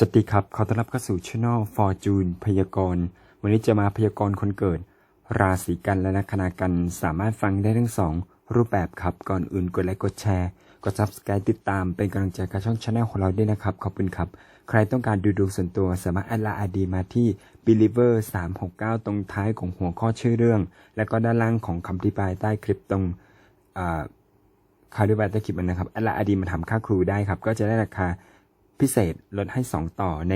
สวัสดีครับ ขอต้อนรับเข้าสู่ช่อง Fortune พยากรณ์ วันนี้จะมาพยากรณ์คนเกิด ราศีกันและลัคนากันสามารถฟังได้ทั้งสองรูปแบบครับ ก่อนอื่นกดไลค์กดแชร์ กด subscribe ติดตามเป็นกำลังใจกับช่องช anel ของเราด้วยนะครับ ขอบคุณครับ ใครต้องการดูดวงส่วนตัวสามารถแอดไลน์อดีมาที่ believer 369 ตรงท้ายของหัวข้อชื่อเรื่อง และก็ด้านล่างของคำอธิบายใต้คลิปตรงอ่าคาร์ดิบาตคลิปมันนะครับอัลลาอดีมาทำค่าครูได้ครับก็จะได้ราคา พิเศษลดให้ 2 ต่อใน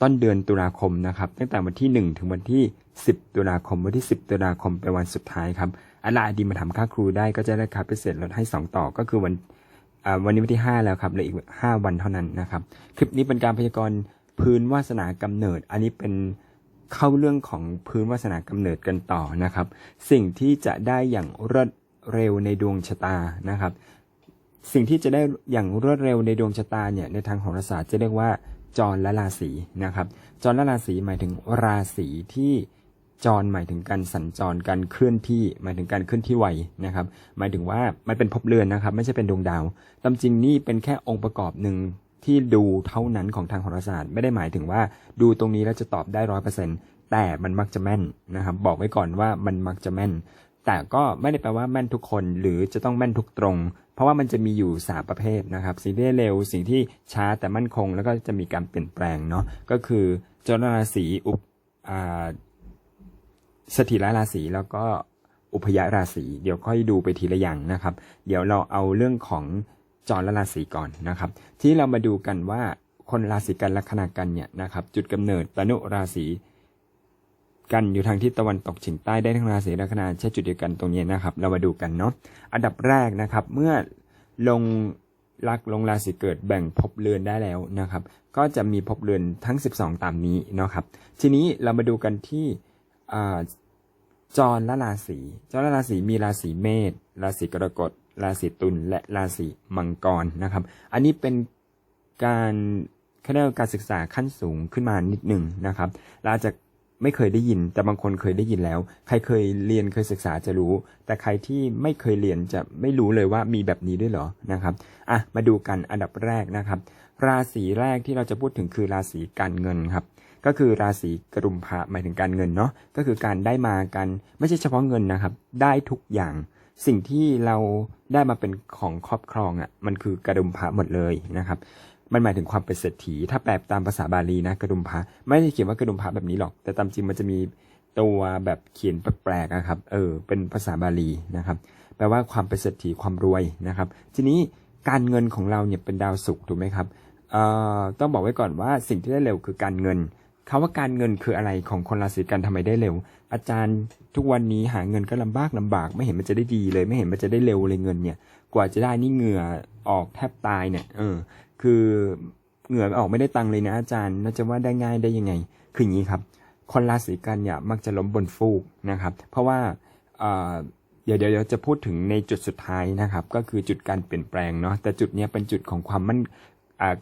ต้นเดือนตุลาคมนะครับ ตั้งแต่วันที่ 1 ถึงวันที่ 10 ตุลาคม วันที่ 10 ตุลาคมเป็นวันสุดท้ายครับอัลาอดีมาทำค่าครูได้ก็จะได้ราคาพิเศษลดให้ 2 ต่อก็คือวันวันนี้วันที่ 5 แล้วครับเหลืออีก 5 วันเท่านั้นนะครับ คลิปนี้เป็นการพยากรณ์พื้นวาสนากำเนิด อันนี้เป็นเข้าเรื่องของพื้นวาสนากำเนิดกันต่อนะครับ สิ่งที่จะได้อย่างรวดเร็วในดวงชะตานะครับ สิ่งที่จะได้อย่างรวดเร็วในดวงชะตาเนี่ยในทางโหราศาสตร์จะเรียกว่าจรและราศีนะครับ จรและราศีหมายถึงราศีที่จรหมายถึงการสัญจรการเคลื่อนที่หมายถึงการเคลื่อนที่ไวนะครับ หมายถึงว่ามันเป็นภพเรือนนะครับ ไม่ใช่เป็นดวงดาวตามจริงนี่เป็นแค่องค์ประกอบหนึ่งที่ดูเท่านั้นของทางโหราศาสตร์ ไม่ได้หมายถึงว่าดูตรงนี้แล้วจะตอบได้ร้อยเปอร์เซ็นต์แต่มันมักจะแม่นนะครับ บอกไว้ก่อนว่ามันมักจะแม่น แต่ก็ไม่ได้แปลว่าแม่นทุกคนหรือจะต้องแม่นทุกตรง เพราะว่ามันจะมีอยู่สามประเภทนะครับ สิ่งที่เร็วสิ่งที่ช้าแต่มั่นคง แล้วก็จะมีการเปลี่ยนแปลงเนาะก็คือจรราศีอุปสถิรราศีแล้วก็อุพยราศีเดี๋ยวค่อยดูไปทีละอย่างนะครับ เดี๋ยวเราเอาเรื่องของจรราศีก่อนนะครับ ที่เรามาดูกันว่าคนราศีกันลัคนากันเนี่ยนะครับ จุดกำเนิดตนุราศี กันอยู่ทางทิศตะวันตกเฉียงใต้ได้ทั้งราศีลัคนาใช้จุดเดียวกันตรงนี้นะครับ เรามาดูกันเนาะอันดับแรกนะครับ เมื่อลงลักลงราศีเกิดแบ่งภพเรือนได้แล้วนะครับ ก็จะมีภพเรือนทั้ง 12 ตามนี้เนาะครับ ทีนี้เรามาดูกันที่อ่าจรและราศีจรและราศีมีราศีเมษราศีกรกฎราศีตุลและราศีมังกรนะครับ อันนี้เป็นการเขาเรียการศึกษาขั้นสูงขึ้นมานิดหนึ่งนะครับเราจะ ไม่เคยได้ยิน แต่บางคนเคยได้ยินแล้ว ใครเคยเรียนเคยศึกษาจะรู้ แต่ใครที่ไม่เคยเรียนจะไม่รู้เลยว่ามีแบบนี้ด้วยเหรอนะครับอะมาดูกันอันดับแรกนะครับ ราศีแรกที่เราจะพูดถึงคือราศีการเงินครับก็คือราศีกรุมภะหมายถึงการเงินเนาะก็คือการได้มากันไม่ใช่เฉพาะเงินนะครับ ได้ทุกอย่าง สิ่งที่เราได้มาเป็นของครอบครองอะ่ะมันคือกระดุมพระหมดเลยนะครับ มันหมายถึงความเป็นเศรษฐี ถ้าแปลตามภาษาบาลีนะกระดุมพระไม่ได้เขียนว่ากระดุมพระแบบนี้หรอก แต่ตามจริงมันจะมีตัวแบบเขียนแปลกๆนะครับ เออ เป็นภาษาบาลีนะครับ แปลว่าความเป็นเศรษฐีความรวยนะครับ ทีนี้การเงินของเราเนี่ยเป็นดาวศุกร์ถูกไหมครับเอ่อต้องบอกไว้ก่อนว่าสิ่งที่ได้เร็วคือการเงินคำว่าการเงินคืออะไรของคนราศีกันทำไมได้เร็ว อาจารย์ทุกวันนี้หาเงินก็ลำบากลำบาก ไม่เห็นมันจะได้ดีเลย ไม่เห็นมันจะได้เร็วเลยเงินเนี่ย กว่าจะได้นี่เหงื่อออกแทบตายเนี่ย เออ คือเหงื่อออกไม่ได้ตังเลยนะอาจารย์น่าจะว่าได้ง่ายได้ยังไง คืออย่างนี้ครับ คนราศีกันเนี่ยมักจะล้มบนฟูกนะครับ เพราะว่าเดี๋ยวเดี๋ยวจะพูดถึงในจุดสุดท้ายนะครับ ก็คือจุดการเปลี่ยนแปลงเนาะแต่จุดนี้เป็นจุดของความมั่น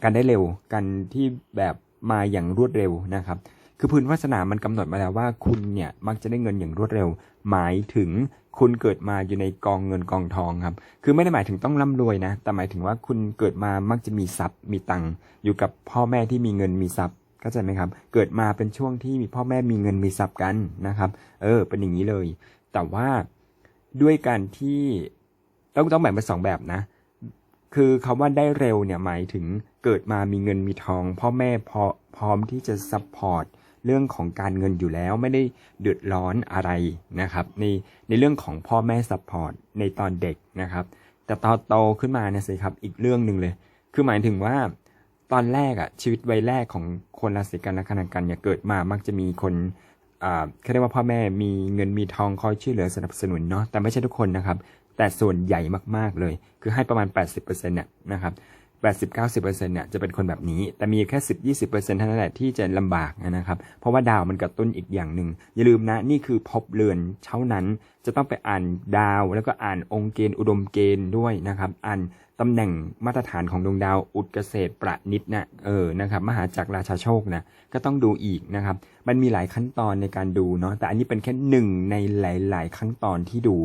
การได้เร็วกันที่แบบมาอย่างรวดเร็วนะครับ คือพื้นวาสนามันกำหนดมาแล้วว่าคุณเนี่ยมักจะได้เงินอย่างรวดเร็ว หมายถึงคุณเกิดมาอยู่ในกองเงินกองทองครับ คือไม่ได้หมายถึงต้องร่ำรวยนะ แต่หมายถึงว่าคุณเกิดมามักจะมีทรัพย์ มีตังค์อยู่กับพ่อแม่ที่มีเงินมีทรัพย์เข้าใจไหมครับ เกิดมาเป็นช่วงที่มีพ่อแม่มีเงินมีทรัพย์กันนะครับ เออ เป็นอย่างนี้เลย แต่ว่าด้วยการที่ต้องต้องแบ่งเป็นสองแบบนะ คือคำว่าได้เร็วเนี่ยหมายถึงเกิดมามีเงินมีทอง พ่อแม่พอพร้อมที่จะซัพพอร์ต เรื่องของการเงินอยู่แล้วไม่ได้เดือดร้อนอะไรนะครับ ในในเรื่องของพ่อแม่ซัพพอร์ตในตอนเด็กนะครับ แต่ตอนโตขึ้นมาเนี่ยสิครับอีกเรื่องหนึ่งเลย คือหมายถึงว่าตอนแรกอะชีวิตวัยแรกของคนราศีกันและคณากันเนี่ยเกิดมามักจะมีคนอ่าเขาเรียกว่าพ่อแม่มีเงินมีทองคอยช่วยเหลือสนับสนุนเนาะแต่ไม่ใช่ทุกคนนะครับ แต่ส่วนใหญ่มากๆเลย คือให้ประมาณ 80%เนี่ยนะครับ 80-90%เนี่ยจะเป็นคนแบบนี้ แต่มีแค่ 10-20%เท่านั้นแหละที่จะลำบากนะครับ เพราะว่าดาวมันกระตุ้นอีกอย่างหนึ่ง อย่าลืมนะ นี่คือภพเรือนเช้านั้น จะต้องไปอ่านดาว แล้วก็อ่านองค์เกณฑ์อุดมเกณฑ์ด้วยนะครับ อ่านตำแหน่งมาตรฐานของดวงดาว อุดเกษตรประนิดนะเออนะครับ มหาจักรราชาโชคนะ ก็ต้องดูอีกนะครับ มันมีหลายขั้นตอนในการดูเนาะ แต่อันนี้เป็นแค่หนึ่งในหลาย ๆ ขั้นตอนที่ดู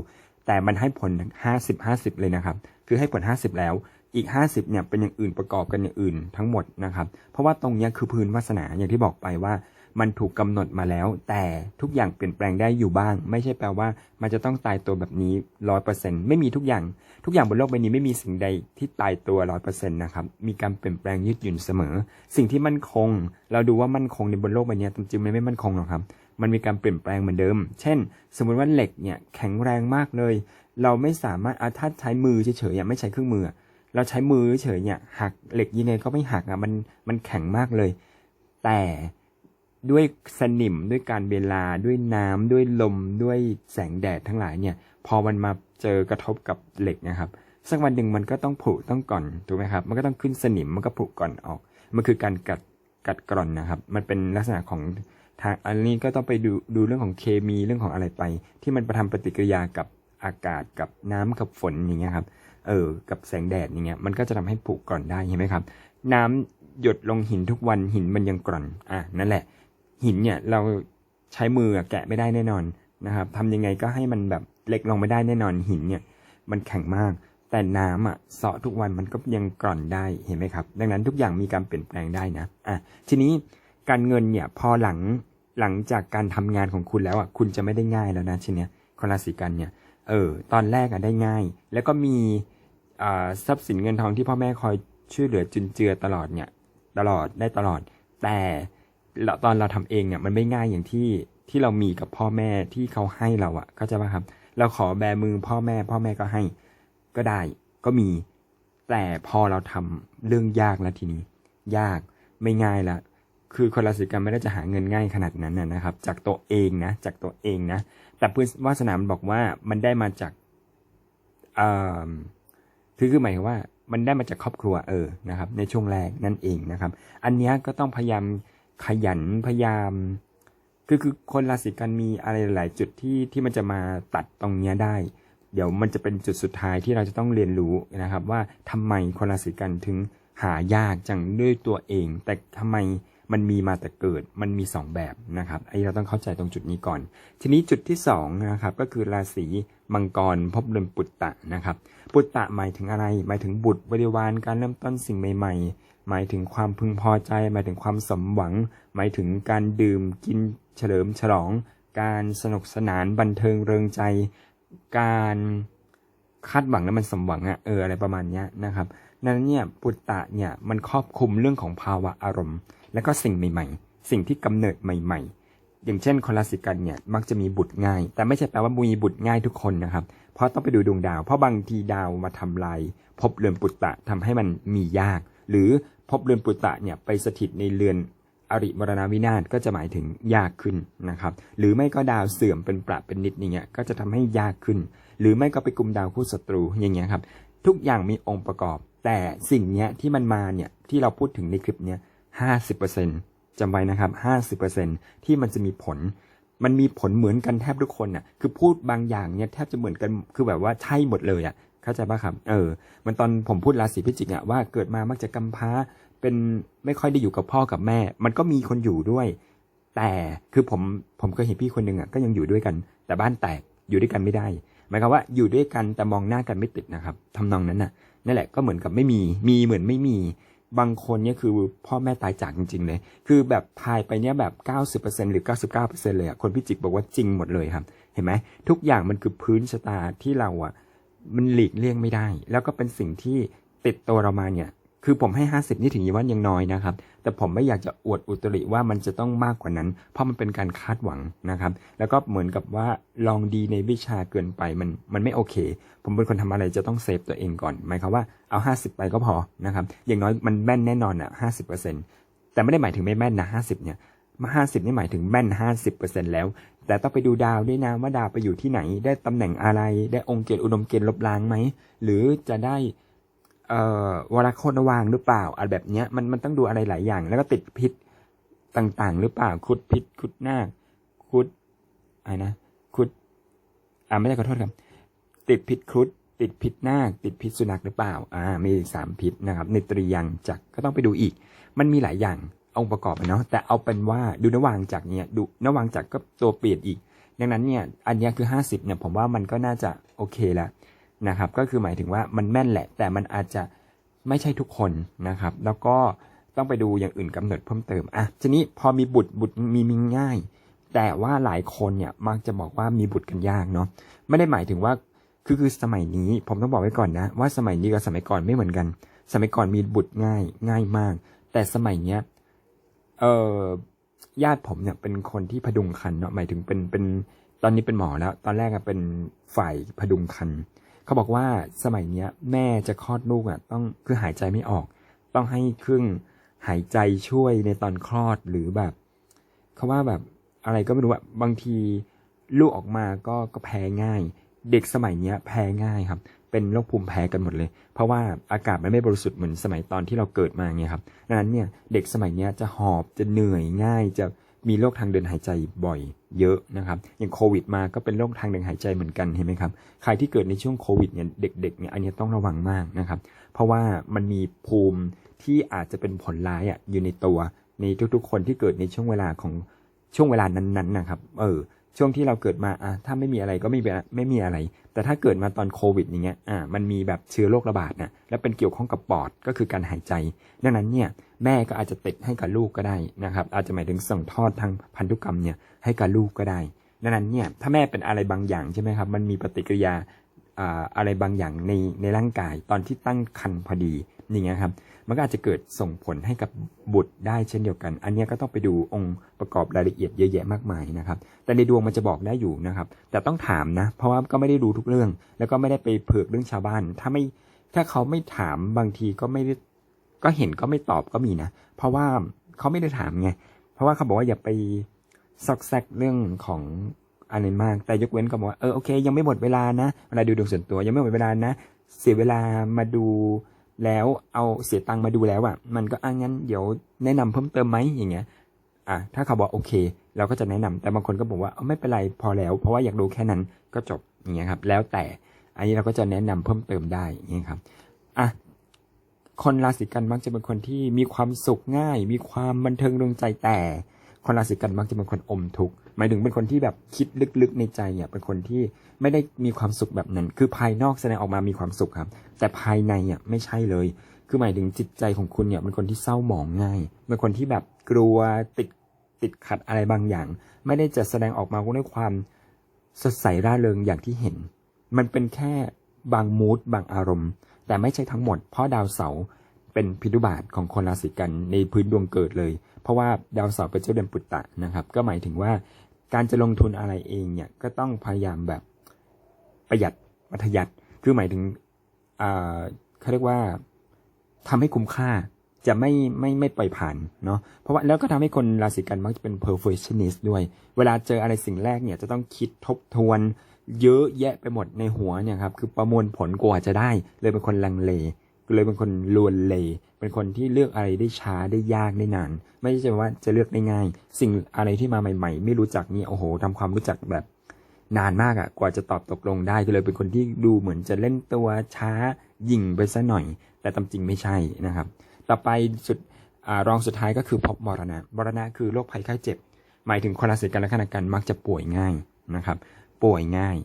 แต่มันให้ผล 50 50 เลยนะครับ คือให้ผล 50 แล้ว อีก 50เนี่ยเป็นอย่างอื่นประกอบกันอย่างอื่นทั้งหมดนะครับ เพราะว่าตรงนี้คือพื้นวาสนาอย่างที่บอกไปว่า มันถูกกำหนดมาแล้ว แต่ทุกอย่างเปลี่ยนแปลงได้อยู่บ้าง ไม่ใช่แปลว่า มันจะต้องตายตัวแบบนี้ร้อยเปอร์เซ็นต์ไม่มีทุกอย่าง ทุกอย่างบนโลกใบนี้ไม่มีสิ่งใดที่ตายตัวร้อยเปอร์เซ็นต์นะครับมีการเปลี่ยนแปลงยืดหยุ่นเสมอ สิ่งที่มั่นคง เราดูว่ามั่นคงในบนโลกใบนี้จริงๆมันไม่มั่นคงหรอกครับมันมีการเปลี่ยนแปลงเหมือนเดิม เช่น สมมติว่าเหล็กเนี่ยแข็งแรงมากเลย เราไม่สามารถอาถ้าใช้มือเฉยๆไม่ใช้เครื่องมือ เราใช้มือเฉยเนี่ยหักเหล็กยังไงก็ไม่หักอะมันมันแข็งมากเลย แต่ด้วยสนิมด้วยการเวลาด้วยน้ำด้วยลมด้วยแสงแดดทั้งหลายเนี่ย พอมันมาเจอกระทบกับเหล็กนะครับ สักวันหนึ่งมันก็ต้องผุต้องก่อนถูกไหมครับ มันก็ต้องขึ้นสนิมมันก็ผุก่อนออก มันคือการกัดกัดกร่อนนะครับ มันเป็นลักษณะของทางอันนี้ก็ต้องไปดูดูเรื่องของเคมีเรื่องของอะไรไป ที่มันประทำปฏิกิริยากับอากาศกับน้ำกับฝนอย่างเงี้ยครับ เออกับแสงแดดอย่างเงี้ยมันก็จะทำให้ผุกร่อนได้เห็นไหมครับ น้ำหยดลงหินทุกวันหินมันยังกร่อนอะนั่นแหละ หินเนี่ยเราใช้มือแกะไม่ได้แน่นอนนะครับทำยังไงก็ให้มันแบบเล็กลงไม่ได้แน่นอนหินเนี่ย มันแข็งมาก แต่น้ำอะเสาะทุกวันมันก็ยังกร่อนได้เห็นไหมครับ ดังนั้นทุกอย่างมีการเปลี่ยนแปลงได้นะอะทีนี้การเงินเนี่ยพอหลังหลังจากการทำงานของคุณแล้วอะคุณจะไม่ได้ง่ายแล้วนะทีเนี้ยคนราศีกันเนี่ยเออตอนแรกอะได้ง่าย แล้วก็มี ทรัพย์สินเงินทองที่พ่อแม่คอยช่วยเหลือจุนเจือตลอดเนี่ย ตลอดได้ตลอด แต่เราตอนเราทำเองเนี่ยมันไม่ง่ายอย่างที่ที่เรามีกับพ่อแม่ที่เขาให้เราอะเข้าใจป่ะครับ เราขอแบมือพ่อแม่ พ่อแม่ก็ให้ ก็ได้ ก็มี แต่พอเราทำเรื่องยากแล้วทีนี้ ยากไม่ง่ายละคือคนราศีกันไม่ได้จะหาเงินง่ายขนาดนั้นนะนะครับ จากตัวเองนะ จากตัวเองนะ แต่พื้นวาสนามันบอกว่ามันได้มาจากเอ่อ คือคือหมายว่ามันได้มาจากครอบครัวเออนะครับ ในช่วงแรกนั่นเองนะครับ อันนี้ก็ต้องพยายามขยันพยายาม คือคือคนราศีกันมีอะไรหลายจุดที่ที่มันจะมาตัดตรงเนี้ยได้ เดี๋ยวมันจะเป็นจุดสุดท้ายที่เราจะต้องเรียนรู้นะครับ ว่าทำไมคนราศีกันถึงหายากจังด้วยตัวเอง แต่ทำไม มันมีมาแต่เกิด มันมีสองแบบนะครับไอ้เราต้องเข้าใจตรงจุดนี้ก่อน ทีนี้จุดที่สองนะครับก็คือราศีมังกรพบเรือนปุตตะนะครับ ปุตตะหมายถึงอะไร หมายถึงบุตรบริวารการเริ่มต้นสิ่งใหม่ ๆ หมายถึงความพึงพอใจ หมายถึงความสมหวัง หมายถึงการดื่มกินเฉลิมฉลอง การสนุกสนานบันเทิงเริงใจ การคาดหวังแล้วมันสมหวังอะเอออะไรประมาณนี้นะครับนั้นเนี่ยปุตตะเนี่ยมันครอบคลุมเรื่องของภาวะอารมณ์ แล้วก็สิ่งใหม่ ๆ สิ่งที่กำเนิดใหม่ ๆ อย่างเช่นคนราศีกันเนี่ยมักจะมีบุตรง่าย แต่ไม่ใช่แปลว่ามีบุตรง่ายทุกคนนะครับ เพราะต้องไปดูดวงดาว เพราะบางทีดาวมาทำลายภพเรือนปุตตะทำให้มันมียาก หรือภพเรือนปุตตะเนี่ยไปสถิตในเรือนอริมรณวินาศก็จะหมายถึงยากขึ้นนะครับ หรือไม่ก็ดาวเสื่อมเป็นประเป็นนิดอย่างเงี้ยก็จะทำให้ยากขึ้น หรือไม่ก็ไปกลุ่มดาวคู่ศัตรูอย่างเงี้ยครับทุกอย่างมีองค์ประกอบ แต่สิ่งเนี้ยที่มันมาเนี่ยที่เราพูดถึงในคลิปเนี้ย ห้าสิบเปอร์เซ็นจำไว้นะครับห้าสิบเปอร์เซ็นที่มันจะมีผล มันมีผลเหมือนกันแทบทุกคนน่ะ คือพูดบางอย่างเนี่ยแทบจะเหมือนกัน คือแบบว่าใช่หมดเลยอะ เข้าใจป่ะครับ เออ มันตอนผมพูดราศีพิจิกอะว่าเกิดมามักจะกำพร้า เป็นไม่ค่อยได้อยู่กับพ่อกับแม่ มันก็มีคนอยู่ด้วย แต่คือผมผมเคยเห็นพี่คนหนึ่งอะก็ยังอยู่ด้วยกัน แต่บ้านแตกอยู่ด้วยกันไม่ได้ หมายความว่าอยู่ด้วยกันแต่มองหน้ากันไม่ติดนะครับทำนองนั้นน่ะนั่นแหละก็เหมือนกับไม่มี มีเหมือนไม่มี บางคนเนี่ยคือพ่อแม่ตายจากจริง ๆ เลย คือแบบทายไปเนี่ยแบบ 90%หรือ 99%เลยอะคนพิจิกบอกว่าจริงหมดเลยครับ เห็นไหมทุกอย่างมันคือพื้นชะตาที่เราอะมันหลีกเลี่ยงไม่ได้ แล้วก็เป็นสิ่งที่ติดตัวเรามาเนี่ย คือผมให้ 50 นี่ถึงว่ายังน้อยนะครับ แต่ผมไม่อยากจะอวดอุตริว่ามันจะต้องมากกว่านั้น เพราะมันเป็นการคาดหวังนะครับ แล้วก็เหมือนกับว่าลองดีในวิชาเกินไปมันมันไม่โอเค ผมเป็นคนทำอะไรจะต้องเซฟตัวเองก่อนหมายความว่าเอา 50 ไปก็พอนะครับอย่างน้อยมันแม่นแน่นอนอะห้าสิบเปอร์เซ็นแต่ไม่ได้หมายถึงไม่แม่นนะห้าสิบเนี่ยมาห้าสิบนี่หมายถึงแม่นห้าสิบเปอร์เซ็นแล้ว แต่ต้องไปดูดาวด้วยนะว่าดาวไปอยู่ที่ไหน ได้ตำแหน่งอะไร ได้องค์เกณฑ์อุดมเกณฑ์ลบล้างไหม หรือจะได้ เอ่อวรโคตรวางหรือเปล่าอะไรแบบเนี้ยมันมันต้องดูอะไรหลายอย่าง แล้วก็ติดพิษต่างๆ หรือเปล่าคุดพิษคุดหน้าคคุดอะไรนะคุดอ่าไม่ใช่ขอโทษครับ ติดพิษครุฑติดพิษนาคติดพิษสุนัขหรือเปล่า อ่า มีสามพิษนะครับในตรียังจักก็ต้องไปดูอีก มันมีหลายอย่างองค์ประกอบอะเนาะแต่เอาเป็นว่าดูนวางจักเนี่ยดูนวางจักก็ตัวเปลี่ยนอีก ดังนั้นเนี่ยอันนี้คือ 50เนี่ยผมว่ามันก็น่าจะโอเคแล้ว นะครับ ก็คือหมายถึงว่ามันแม่นแหละ แต่มันอาจจะไม่ใช่ทุกคนนะครับ แล้วก็ต้องไปดูอย่างอื่นกำหนดเพิ่มเติมอะทีนี้พอมีบุตรบุตรมีมีง่าย แต่ว่าหลายคนเนี่ยมักจะบอกว่ามีบุตรกันยากเนาะไม่ได้หมายถึงว่าคือคือสมัยนี้ผมต้องบอกไว้ก่อนนะ ว่าสมัยนี้กับสมัยก่อนไม่เหมือนกัน สมัยก่อนมีบุตรง่ายง่ายมาก แต่สมัยเนี้ยเออญาติผมเนี่ยเป็นคนที่พดุงคันเนาะหมายถึงเป็นเป็นตอนนี้เป็นหมอแล้ว ตอนแรกอะเป็นฝ่ายพดุงคัน เขาบอกว่าสมัยเนี้ย แม่จะคลอดลูกอะ ต้องคือหายใจไม่ออก ต้องให้เครื่องหายใจช่วยในตอนคลอดหรือแบบเขาว่าแบบอะไรก็ไม่รู้อะบางทีลูกออกมาก็ก็แพ้ง่าย เด็กสมัยเนี้ยแพ้ง่ายครับ เป็นโรคภูมิแพ้กันหมดเลย เพราะว่าอากาศมันไม่บริสุทธิ์เหมือนสมัยตอนที่เราเกิดมาไงครับดังนั้นเนี่ยเด็กสมัยเนี้ยจะหอบจะเหนื่อยง่ายจะ มีโรคทางเดินหายใจบ่อยเยอะนะครับ อย่างโควิดมาก็เป็นโรคทางเดินหายใจเหมือนกันเห็นไหมครับ ใครที่เกิดในช่วงโควิดเนี่ยเด็กๆเนี่ยอันนี้ต้องระวังมากนะครับ เพราะว่ามันมีภูมิที่อาจจะเป็นผลร้ายอะอยู่ในตัวในทุกๆ คนที่เกิดในช่วงเวลาของช่วงเวลานั้นๆนะครับ เออ ช่วงที่เราเกิดมาอะถ้าไม่มีอะไรก็ไม่มีไม่มีอะไร แต่ถ้าเกิดมาตอนโควิดอย่างเงี้ยอ่ามันมีแบบเชื้อโรคระบาดนะแล้วเป็นเกี่ยวข้องกับปอดก็คือการหายใจ ดังนั้นเนี่ยแม่ก็อาจจะติดให้กับลูกก็ได้นะครับอาจจะหมายถึงส่งทอดทางพันธุกรรมเนี่ยให้กับลูกก็ได้ดังนั้นเนี่ยถ้าแม่เป็นอะไรบางอย่างใช่ไหมครับมันมีปฏิกิริยาอ่าอะไรบางอย่างในในร่างกายตอนที่ตั้งครรภ์พอดี อย่างเงี้ยครับ มันก็อาจจะเกิดส่งผลให้กับบุตรได้เช่นเดียวกัน อันเนี้ยก็ต้องไปดูองค์ประกอบรายละเอียดเยอะแยะมากมายนะครับ แต่ในดวงมันจะบอกได้อยู่นะครับ แต่ต้องถามนะ เพราะว่าก็ไม่ได้รู้ทุกเรื่อง แล้วก็ไม่ได้ไปเผือกเรื่องชาวบ้าน ถ้าไม่ถ้าเขาไม่ถามบางทีก็ไม่ได้ก็เห็นก็ไม่ตอบก็มีนะ เพราะว่าเขาไม่ได้ถามไง เพราะว่าเขาบอกว่าอย่าไปซอกแซกเรื่องของอะไรมาก แต่ยกเว้นก็บอกว่าเออโอเค ยังไม่หมดเวลานะเวลาดูดวงส่วนตัวยังไม่หมดเวลานะ เสียเวลามาดู แล้วเอาเสียตังค์มาดูแล้วอะ มันก็อะงั้นเดี๋ยวแนะนำเพิ่มเติมไหมอย่างเงี้ย อะถ้าเขาบอกโอเค เราก็จะแนะนำแต่บางคนก็บอกว่าไม่เป็นไรพอแล้ว เพราะว่าอยากดูแค่นั้นก็จบอย่างเงี้ยครับ แล้วแต่อันนี้เราก็จะแนะนำเพิ่มเติมได้อย่างเงี้ยครับอะคนราศีกันมักจะเป็นคนที่มีความสุขง่าย มีความบันเทิงดวงใจแต่ คนราศีกันมักจะเป็นคนอมทุกข์ หมายถึงเป็นคนที่แบบคิดลึกๆในใจอะเป็นคนที่ไม่ได้มีความสุขแบบนั้น คือภายนอกแสดงออกมามีความสุขครับ แต่ภายในอะไม่ใช่เลย คือหมายถึงจิตใจของคุณเนี่ยเป็นคนที่เศร้าหมองง่ายเป็นคนที่แบบกลัวติดติดขัดอะไรบางอย่าง ไม่ได้จะแสดงออกมาด้วยความสดใสร่าเริงอย่างที่เห็น มันเป็นแค่บางมูดบางอารมณ์ แต่ไม่ใช่ทั้งหมด เพราะดาวเสาร์ เป็นพิทุบาทของคนราศีกันในพื้นดวงเกิดเลย เพราะว่าดาวเสาร์เป็นเจ้าเดือนปุตตะนะครับ ก็หมายถึงว่าการจะลงทุนอะไรเองเนี่ยก็ต้องพยายามแบบประหยัดมัธยัติคือหมายถึงเขาเรียกว่าทำให้คุ้มค่าจะไม่ไม่ไม่ปล่อยผ่านเนาะเพราะว่าแล้วก็ทำให้คนราศีกันมักจะเป็น perfectionist ด้วย เวลาเจออะไรสิ่งแรกเนี่ยจะต้องคิดทบทวน เยอะแยะไปหมดในหัวเนี่ยครับคือประมวลผลกว่าจะได้เลยเป็นคนลังเล เลยเป็นคนลวนเลเป็นคนที่เลือกอะไรได้ช้าได้ยากได้นาน ไม่ใช่ว่าจะเลือกได้ง่าย สิ่งอะไรที่มาใหม่ ๆ ไม่รู้จักนี่โอ้โหทำความรู้จักแบบนานมากอะกว่าจะตอบตกลงได้ก็เลยเป็นคนที่ดูเหมือนจะเล่นตัวช้ายิงไปซะหน่อย แต่ตามจริงไม่ใช่นะครับ ต่อไปสุดอรองสุดท้ายก็คือพบมรณะมรณะคือโรคภัยไข้เจ็บ หมายถึงคนราศีกันและขณะกันมักจะป่วยง่ายนะครับ ป่วยง่าย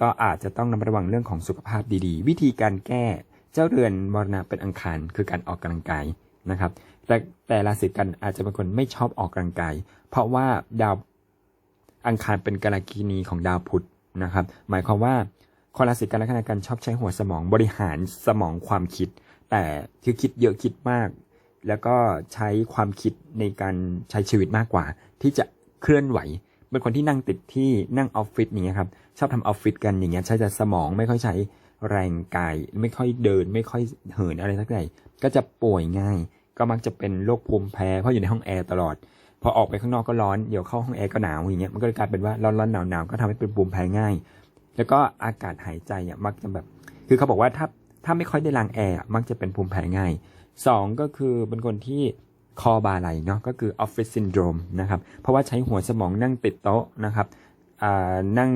ก็อาจจะต้องระมัดระวังเรื่องของสุขภาพดีๆ วิธีการแก้ เจ้าเรือนมรณะเป็นอังคารคือการออกกำลังกายนะครับ แต่แต่ราศีกันอาจจะเป็นคนไม่ชอบออกกำลังกาย เพราะว่าดาวอังคารเป็นกาลกินีของดาวพุธนะครับ หมายความว่าคนราศีกันและขณะกันชอบใช้หัวสมองบริหารสมองความคิด แต่คือคิดเยอะคิดมาก แล้วก็ใช้ความคิดในการใช้ชีวิตมากกว่า ที่จะเคลื่อนไหวเป็นคนที่นั่งติดที่นั่งออฟฟิศอย่างเงี้ยครับชอบทำออฟฟิศกันอย่างเงี้ยใช้แต่สมองไม่ค่อยใช้ แรงกายไม่ค่อยเดิน ไม่ค่อยเหินอะไรสักอย่างก็จะป่วยง่าย ก็มักจะเป็นโรคภูมิแพ้เพราะอยู่ในห้องแอร์ตลอดพอออกไปข้างนอกก็ร้อนเดี๋ยวเข้าห้องแอร์ก็หนาวอย่างเงี้ยมันก็เลยกลายเป็นว่าร้อนร้อนหนาวหนาวก็ทำให้เป็นภูมิแพ้ง่าย แล้วก็อากาศหายใจอะมักจะแบบ คือเขาบอกว่าถ้าถ้าไม่ค่อยได้ล้างแอร์มักจะเป็นภูมิแพ้ง่ายสองก็คือเป็นคนที่คอบาไหลเนาะก็คือออฟฟิศซินโดรมนะครับเพราะว่าใช้หัวสมองนั่งติดโต๊ะนะครับ นั่ง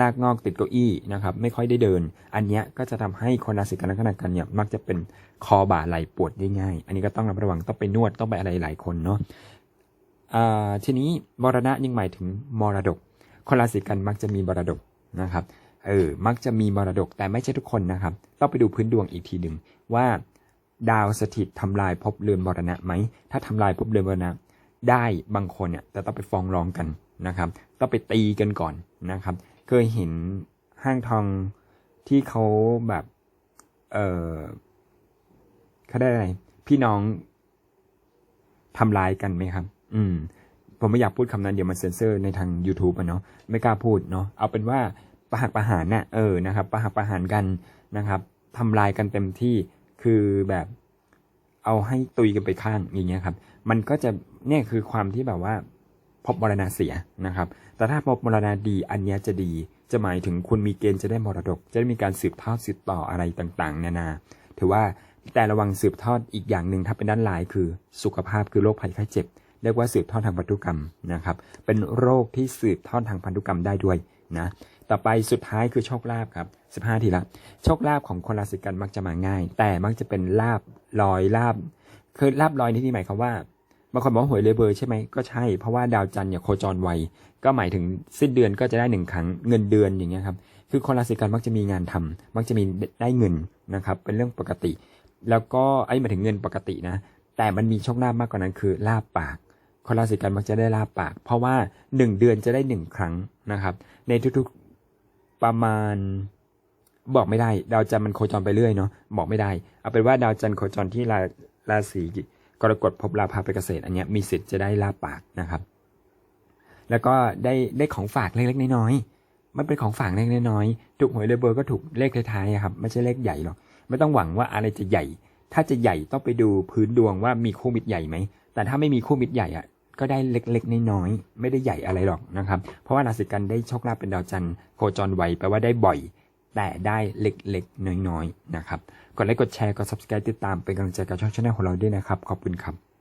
ลากงอกติดเก้าอี้นะครับ ไม่ค่อยได้เดิน อันนี้ก็จะทำให้คนราศีกันและขณะกันเนี่ยมักจะเป็นคอบ่าไหลปวดได้ง่าย อันนี้ก็ต้องระมัดระวังต้องไปนวดต้องไปอะไรหลายคนเนาะอ่าทีนี้มรณะยังหมายถึงมรดก คนราศีกันมักจะมีมรดกนะครับเออมักจะมีมรดกแต่ไม่ใช่ทุกคนนะครับ ต้องไปดูพื้นดวงอีกทีหนึ่งว่าดาวสถิตทำลายภพเรือนมรณะไหมถ้าทำลายภพเรือนมรณะได้บางคนเนี่ยแต่ต้องไปฟ้องร้องกัน นะครับต้องไปตีกันก่อนนะครับ เคยเห็นห้างทองที่เขาแบบ เออเขาได้อะไรพี่น้องทำลายกันไหมครับ อืม ผมไม่อยากพูดคำนั้นเดี๋ยวมันเซ็นเซอร์ในทาง YouTube อะเนาะไม่กล้าพูดเนาะเอาเป็นว่าประหักประหารน่ะเออนะครับประหักประหารกันนะครับทำลายกันเต็มที่คือแบบเอาให้ตุยกันไปข้างอย่างเงี้ยครับ มันก็จะเนี่ยคือความที่แบบว่า พบมรณะเสียนะครับ แต่ถ้าพบมรณะดีอันนี้จะดี จะหมายถึงคุณมีเกณฑ์จะได้มรดก จะได้มีการสืบทอดสืบต่ออะไรต่างๆ นานา ถือว่าแต่ระวังสืบทอดอีกอย่างหนึ่งถ้าเป็นด้านลายคือสุขภาพคือโรคภัยไข้เจ็บ เรียกว่าสืบทอดทางพันธุกรรมนะครับ เป็นโรคที่สืบทอดทางพันธุกรรมได้ด้วยนะต่อไปสุดท้ายคือโชคลาภครับ15 ทีละ โชคลาภของคนราศีกันมักจะมาง่าย แต่มักจะเป็นลาบลอยลาบคือลาบลอยที่นี่หมายความว่า บางคนบอกหวยเลเบอร์ใช่ไหมก็ใช่ เพราะว่าดาวจันทร์เนี่ยโคจรไว ก็หมายถึงสิ้นเดือนก็จะได้หนึ่งครั้งเงินเดือนอย่างเงี้ยครับ คือคนราศีกันมักจะมีงานทำมักจะมีได้เงินนะครับ เป็นเรื่องปกติ แล้วก็ไอ้หมายถึงเงินปกตินะ แต่มันมีโชคลาภมากกว่านั้นคือลาบปากคนราศีกันมักจะได้ลาบปาก เพราะว่าหนึ่งเดือนจะได้หนึ่งครั้งนะครับ ในทุกๆประมาณบอกไม่ได้ ดาวจันทร์มันโคจรไปเรื่อยเนาะบอกไม่ได้ เอาเป็นว่าดาวจันทร์โคจรที่ราราศี กรกฎภพลาภาไปเกษตร อันเนี้ยมีสิทธิ์จะได้ลาบปากนะครับ แล้วก็ได้ได้ของฝากเล็กๆน้อยๆมันเป็นของฝากเล็กๆน้อยๆถูกหวยเลยเบอร์ก็ถูกเลขท้ายๆครับไม่ใช่เลขใหญ่หรอกไม่ต้องหวังว่าอะไรจะใหญ่ ถ้าจะใหญ่ต้องไปดูพื้นดวงว่ามีคู่มิตรใหญ่ไหมแต่ถ้าไม่มีคู่มิตรใหญ่อะก็ได้เล็กๆน้อยๆไม่ได้ใหญ่อะไรหรอกนะครับ เพราะว่าราศีกันได้โชคลาภเป็นดาวจันทร์โคจรไวแปลว่าได้บ่อย แต่ได้เล็กๆ น้อยๆ นะครับ กดไลค์ กดแชร์ กด subscribe ติดตามเป็นกำลังใจกับช่องชาแนลของเราด้วยนะครับ ขอบคุณครับ